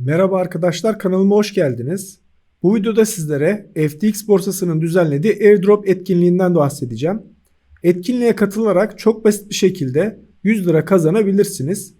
Merhaba arkadaşlar kanalıma hoş geldiniz. Bu videoda sizlere FTX borsasının düzenlediği airdrop etkinliğinden bahsedeceğim. Etkinliğe katılarak çok basit bir şekilde 100 lira kazanabilirsiniz.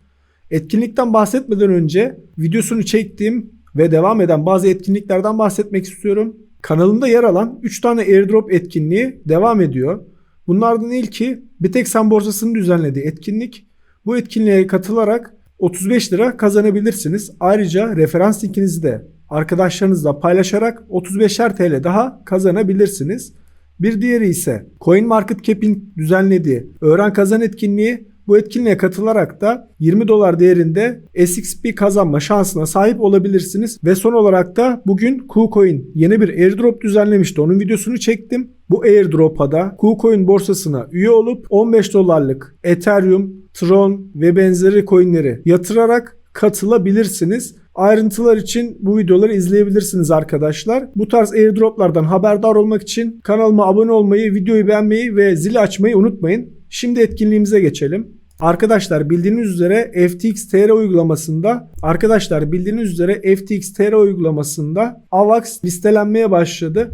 Etkinlikten bahsetmeden önce videosunu çektiğim ve devam eden bazı etkinliklerden bahsetmek istiyorum. Kanalımda yer alan 3 tane airdrop etkinliği devam ediyor. Bunlardan ilki Bitexen borsasının düzenlediği etkinlik. Bu etkinliğe katılarak 35 lira kazanabilirsiniz. Ayrıca referans linkinizi de arkadaşlarınızla paylaşarak 35'er TL daha kazanabilirsiniz. Bir diğeri ise CoinMarketCap'in düzenlediği Öğren Kazan etkinliği. Bu etkinliğe katılarak da 20 dolar değerinde SXP kazanma şansına sahip olabilirsiniz. Ve son olarak da bugün KuCoin yeni bir airdrop düzenlemişti. Onun videosunu çektim. Bu airdrop'a da KuCoin borsasına üye olup 15 dolarlık Ethereum, Tron ve benzeri coinleri yatırarak katılabilirsiniz. Ayrıntılar için bu videoları izleyebilirsiniz arkadaşlar. Bu tarz airdroplardan haberdar olmak için kanalıma abone olmayı, videoyu beğenmeyi ve zili açmayı unutmayın. Şimdi etkinliğimize geçelim. Arkadaşlar bildiğiniz üzere FTX TR uygulamasında arkadaşlar bildiğiniz üzere FTX TR uygulamasında AVAX listelenmeye başladı.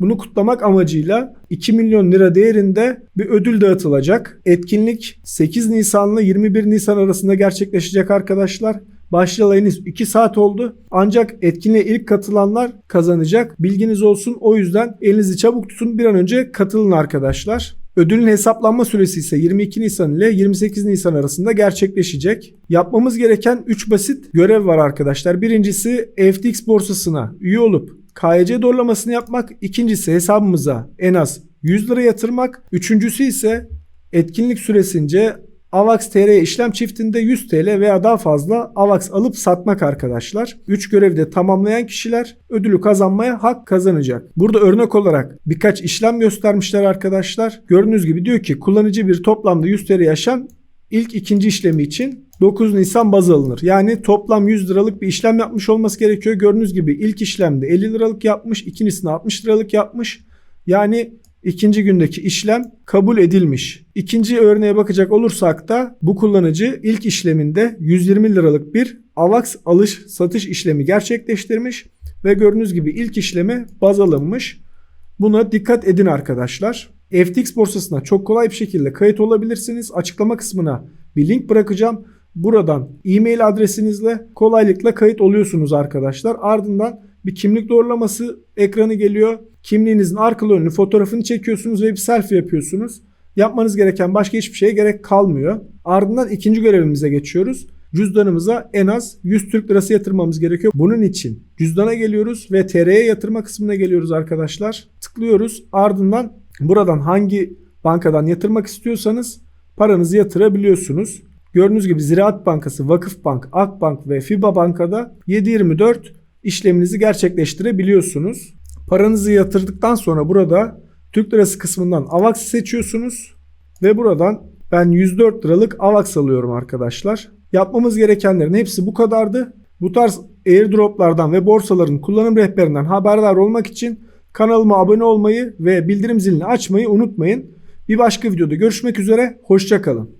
Bunu kutlamak amacıyla 2 milyon lira değerinde bir ödül dağıtılacak. Etkinlik 8 Nisan ile 21 Nisan arasında gerçekleşecek arkadaşlar. Başlayalı henüz 2 saat oldu. Ancak etkinliğe ilk katılanlar kazanacak. Bilginiz olsun. O yüzden elinizi çabuk tutun. Bir an önce katılın arkadaşlar. Ödülün hesaplanma süresi ise 22 Nisan ile 28 Nisan arasında gerçekleşecek. Yapmamız gereken 3 basit görev var arkadaşlar. Birincisi FTX borsasına üye olup KYC doğrulamasını yapmak. İkincisi hesabımıza en az 100 lira yatırmak. Üçüncüsü ise etkinlik süresince AVAX TR işlem çiftinde 100 TL veya daha fazla AVAX alıp satmak arkadaşlar. 3 görevi de tamamlayan kişiler ödülü kazanmaya hak kazanacak. Burada örnek olarak birkaç işlem göstermişler arkadaşlar. Gördüğünüz gibi diyor ki kullanıcı bir toplamda 100 TL yaşam ilk ikinci işlemi için 9 Nisan baz alınır. Yani toplam 100 liralık bir işlem yapmış olması gerekiyor. Gördüğünüz gibi ilk işlemde 50 liralık yapmış, ikincisinde 60 liralık yapmış. Yani ikinci gündeki işlem kabul edilmiş. İkinci örneğe bakacak olursak da bu kullanıcı ilk işleminde 120 liralık bir AVAX alış satış işlemi gerçekleştirmiş ve gördüğünüz gibi ilk işlemi baz alınmış. Buna dikkat edin arkadaşlar. FTX borsasına çok kolay bir şekilde kayıt olabilirsiniz. Açıklama kısmına bir link bırakacağım. Buradan e-mail adresinizle kolaylıkla kayıt oluyorsunuz arkadaşlar. Ardından bir kimlik doğrulaması ekranı geliyor. Kimliğinizin arkalı önlü fotoğrafını çekiyorsunuz ve bir selfie yapıyorsunuz. Yapmanız gereken başka hiçbir şeye gerek kalmıyor. Ardından ikinci görevimize geçiyoruz. Cüzdanımıza en az 100 Türk lirası yatırmamız gerekiyor. Bunun için cüzdana geliyoruz ve TR'ye yatırma kısmına geliyoruz arkadaşlar. Tıklıyoruz. Ardından buradan hangi bankadan yatırmak istiyorsanız paranızı yatırabiliyorsunuz. Gördüğünüz gibi Ziraat Bankası, Vakıfbank, Akbank ve FIBA Banka'da 724 işleminizi gerçekleştirebiliyorsunuz. Paranızı yatırdıktan sonra burada Türk lirası kısmından AVAX seçiyorsunuz ve buradan ben 104 liralık AVAX alıyorum arkadaşlar. Yapmamız gerekenlerin hepsi bu kadardı. Bu tarz airdroplardan ve borsaların kullanım rehberinden haberdar olmak için kanalıma abone olmayı ve bildirim zilini açmayı unutmayın. Bir başka videoda görüşmek üzere, hoşçakalın.